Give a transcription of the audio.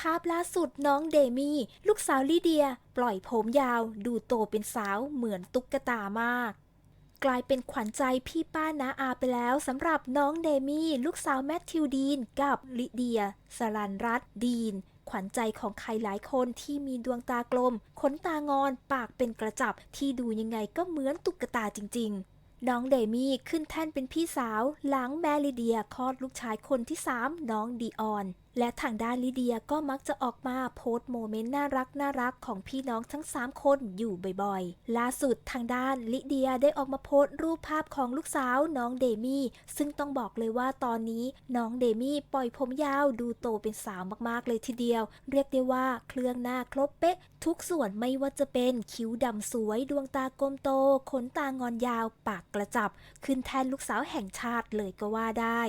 ภาพล่าสุดน้องเดมี่ ลูกสาวลิเดีย ปล่อยผมยาว ดูโตเป็นสาวเหมือนตุ๊กตามาก กลายเป็นขวัญใจพี่ป้านาอาไปแล้วสำหรับน้องเดมี่ ลูกสาวแมทธิวดีน กับลิเดียสรันรัตดีน ขวัญใจของใครหลายคนที่มีดวงตากลม ขนตางอน ปากเป็นกระจับ ที่ดูยังไงก็เหมือนตุ๊กตาจริง ๆน้องเดมี่ขึ้นแท่นเป็นพี่สาว หลังแมลิเดียคลอดลูกชายคนที่ 3 น้องดีออน และทางด้านลิเดียก็มักจะออกมาโพสต์โมเมนต์น่ารักน่ารักของพี่น้องทั้ง 3 คนอยู่บ่อยๆ ล่าสุดทางด้านลิเดียได้ออกมาโพสต์รูปภาพของลูกสาวน้องเดมี่ ซึ่งต้องบอกเลยว่าตอนนี้น้องเดมี่ปล่อยผมยาวดูโตเป็นสาวมากๆเลยทีเดียว เรียกได้ว่าเครื่องหน้าครบเป๊ะ ทุกส่วนไม่ว่าจะเป็นคิ้วดำสวยดวงตากลมโต ขนตางอนยาว ปากกระจับ ขึ้นแทนลูกสาวแห่งชาติเลยก็ว่าได้